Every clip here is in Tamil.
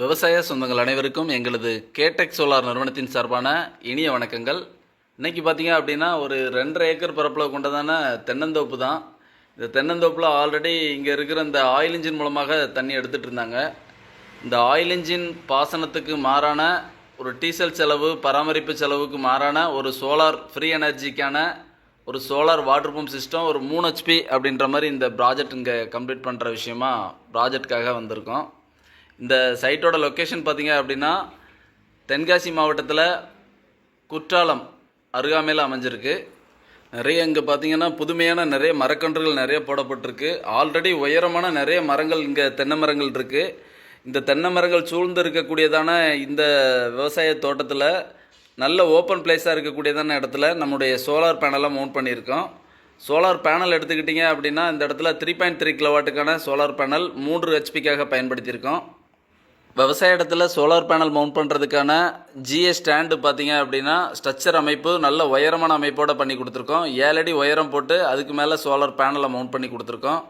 விவசாய சொந்தங்கள் அனைவருக்கும் எங்களது கேடெக் சோலார் நிறுவனத்தின் சார்பான இனிய வணக்கங்கள். இன்றைக்கி பார்த்தீங்க அப்படின்னா ஒரு ரெண்டரை ஏக்கர் பரப்பில் கொண்டதான தென்னந்தோப்பு தான். இந்த தென்னந்தோப்பில் ஆல்ரெடி இங்கே இருக்கிற இந்த ஆயில் இன்ஜின் மூலமாக தண்ணி எடுத்துகிட்டு இருந்தாங்க. இந்த ஆயில் இன்ஜின் பாசனத்துக்கு மாறான ஒரு டீசல் செலவு பராமரிப்பு செலவுக்கு மாறான ஒரு சோலார் ஃப்ரீ எனர்ஜிக்கான ஒரு சோலார் வாட்டர் பம்ப் சிஸ்டம் ஒரு மூணு ஹெச்பி அப்படின்ற மாதிரி இந்த ப்ராஜெக்ட் இங்கே கம்ப்ளீட் பண்ணுற விஷயமா ப்ராஜெக்டுக்காக வந்திருக்கோம். இந்த சைட்டோட லொக்கேஷன் பார்த்தீங்க அப்படின்னா தென்காசி மாவட்டத்தில் குற்றாலம் அருகாமையில் அமைஞ்சிருக்கு. நிறைய இங்கே பார்த்தீங்கன்னா புதுமையான நிறைய மரக்கன்றுகள் நிறைய போடப்பட்டிருக்கு. ஆல்ரெடி உயரமான நிறைய மரங்கள் இங்கே தென்னை மரங்கள் இருக்குது இந்த தென்னை மரங்கள் சூழ்ந்து இருக்கக்கூடியதான இந்த விவசாய தோட்டத்தில் நல்ல ஓப்பன் பிளேஸாக இருக்கக்கூடியதான இடத்துல நம்முடைய சோலார் பேனலாக மவுண்ட் பண்ணியிருக்கோம். சோலார் பேனல் எடுத்துக்கிட்டிங்க அப்படின்னா இந்த இடத்துல த்ரீ பாயிண்ட் த்ரீ கிலோவாட்டுக்கான சோலார் பேனல் மூன்று ஹெச்பிக்காக பயன்படுத்தியிருக்கோம். விவசாய இடத்துல சோலார் பேனல் மவுண்ட் பண்ணுறதுக்கான ஜிஎஸ் ஸ்டாண்டு பார்த்தீங்க அப்படின்னா ஸ்ட்ரக்சர் அமைப்பு நல்ல உயரமான அமைப்போடு பண்ணி கொடுத்துருக்கோம். ஏழடி உயரம் போட்டு அதுக்கு மேலே சோலார் பேனலை மவுண்ட் பண்ணி கொடுத்துருக்கோம்.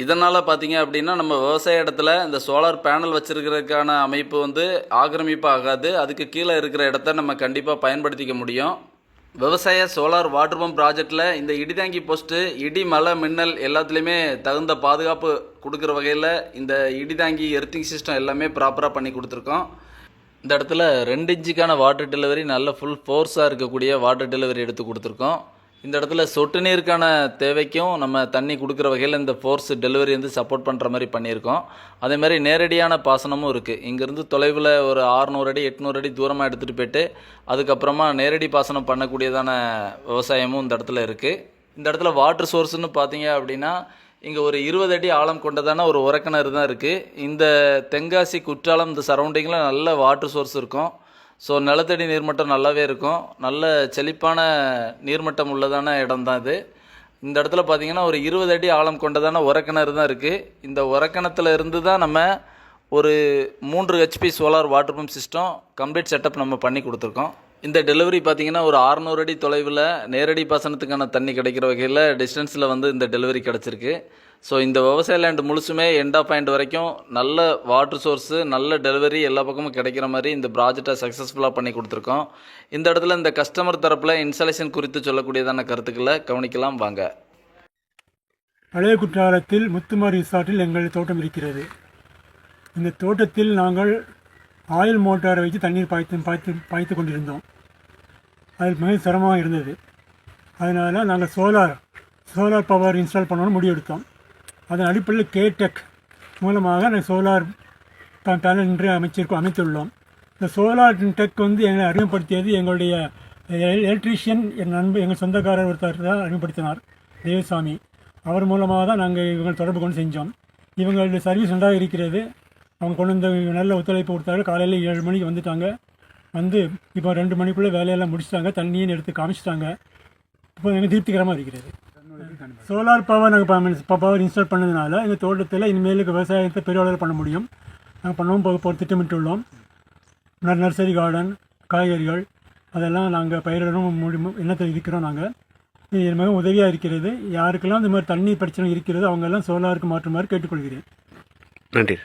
இதனால் பார்த்தீங்க அப்படின்னா நம்ம விவசாய இடத்துல இந்த சோலார் பேனல் வச்சுருக்கிறதுக்கான அமைப்பு வந்து ஆக்கிரமிப்பு ஆகாது அதுக்கு கீழே இருக்கிற இடத்த நம்ம கண்டிப்பாக பயன்படுத்திக்க முடியும். விவசாய சோலார் வாட்டர் பம்ப் ப்ராஜெக்டில் இந்த இடிதாங்கி போஸ்ட்டு இடி மழை மின்னல் எல்லாத்துலேயுமே தகுந்த பாதுகாப்பு கொடுக்குற வகையில் இந்த இடிதாங்கி எர்த்திங் சிஸ்டம் எல்லாமே ப்ராப்பராக பண்ணி கொடுத்துருக்கோம். இந்த இடத்துல ரெண்டு இன்ச்சுக்கான வாட்டர் டெலிவரி நல்ல ஃபுல் ஃபோர்ஸாக இருக்கக்கூடிய வாட்டர் டெலிவரி எடுத்து கொடுத்துருக்கோம். இந்த இடத்துல சொட்டு நீருக்கான தேவைக்கும் நம்ம தண்ணி கொடுக்குற வகையில் இந்த ஃபோர்ஸ் டெலிவரி வந்து சப்போர்ட் பண்ணுற மாதிரி பண்ணியிருக்கோம். அதே மாதிரி நேரடியான பாசனமும் இருக்குது இங்கேருந்து தொலைவில் ஒரு 600 அடி எட்நூறு அடி தூரமாக எடுத்துகிட்டு போயிட்டு அதுக்கப்புறமா நேரடி பாசனம் பண்ணக்கூடியதான விவசாயமும் இந்த இடத்துல இருக்குது இந்த இடத்துல வாட்டர் சோர்ஸ்னு பார்த்தீங்க அப்படின்னா இங்கே ஒரு இருபது அடி ஆழம் கொண்டதான ஒரு உரக்கிணறு தான் இருக்குது இந்த தென்காசி குற்றாலம் இந்த சரௌண்டிங்கில் நல்ல வாட்டர் சோர்ஸ் இருக்கும். ஸோ நிலத்தடி நீர்மட்டம் நல்லாவே இருக்கும். நல்ல செழிப்பான நீர்மட்டம் உள்ளதான இடம் தான் இது. இந்த இடத்துல பார்த்தீங்கன்னா ஒரு இருபது அடி ஆழம் கொண்டதான உரக்கிணறு தான் இருக்குது இந்த உரக்கிணத்துல இருந்து தான் நம்ம ஒரு மூன்று HP solar water pump system complete setup நம்ம பண்ணி கொடுத்துருக்கோம். இந்த டெலிவரி பார்த்தீங்கன்னா ஒரு 600 அடி தொலைவில் நேரடி பாசனத்துக்கான தண்ணி கிடைக்கிற வகையில் டிஸ்டன்ஸில் வந்து இந்த டெலிவரி கிடச்சிருக்கு. ஸோ இந்த விவசாய லேண்ட் முழுசுமே எண்டா பாயிண்ட் வரைக்கும் நல்ல வாட்டர் சோர்ஸு நல்ல டெலிவரி எல்லா பக்கமும் கிடைக்கிற மாதிரி இந்த ப்ராஜெக்டை சக்ஸஸ்ஃபுல்லாக பண்ணி கொடுத்துருக்கோம். இந்த இடத்துல இந்த கஸ்டமர் தரப்பில் இன்ஸ்டாலேஷன் குறித்து சொல்லக்கூடியதான கருத்துக்களை கவனிக்கலாம் வாங்க. பழைய குற்றாலத்தில் முத்துமாரி ரிசார்ட்டில் எங்கள் தோட்டம் இருக்கிறது. இந்த தோட்டத்தில் நாங்கள் ஆயில் மோட்டாரை வச்சு தண்ணீர் பாய்த்து பாய்த்து பாய்த்து கொண்டிருந்தோம். அது மிக சிரமமாக இருந்தது. அதனால் நாங்கள் சோலார் சோலார் பவர் இன்ஸ்டால் பண்ணணும்னு முடிவெடுத்தோம். அதன் அடிப்படையில் கேடெக் மூலமாக நாங்கள் சோலார் பேனல் இன்று அமைச்சிருக்கோம் அமைத்துள்ளோம். இந்த சோலார் டெக் வந்து எங்களை அறிமுகப்படுத்தியது எங்களுடைய எலக்ட்ரீஷியன் என் நண்பர் எங்கள் சொந்தக்காரர் ஒருத்தர் தான் அறிமுகப்படுத்தினார் தேவசாமி. அவர் மூலமாக தான் நாங்கள் இவங்க தொடர்பு கொண்டு செஞ்சோம். இவங்களுடைய சர்வீஸ் நன்றாக இருக்கிறது. அவங்க கொண்டு வந்து நல்ல ஒத்துழைப்பு கொடுத்தாரு. காலையில் ஏழு மணிக்கு வந்துட்டாங்க. வந்து இப்போ ரெண்டு மணிக்குள்ளே வேலையெல்லாம் முடிச்சிட்டாங்க. தண்ணியும் எடுத்து காமிச்சிட்டாங்க. இப்போ எனக்கு திருப்திகரமாக இருக்கிறது. சோலார் பவர் நாங்கள் பவர் இன்ஸ்டால் பண்ணதுனால எங்கள் தோட்டத்தில் இனிமேலுக்கு விவசாயத்தை பெரிய அளவில் பண்ண முடியும். நாங்கள் பண்ணவும் போக போக திட்டமிட்டுள்ளோம் நர்சரி கார்டன் காய்கறிகள் அதெல்லாம் நாங்கள் பயிரிடணும் முடியும் எண்ணத்தில் இருக்கிறோம் நாங்கள் இது மிகவும் உதவியாக இருக்கிறது. யாருக்கெல்லாம் இந்த மாதிரி தண்ணி பிரச்சனை இருக்கிறதோ அவங்கெல்லாம் சோலாருக்கு மாற்றுமாறு கேட்டுக்கொள்கிறேன். நன்றி.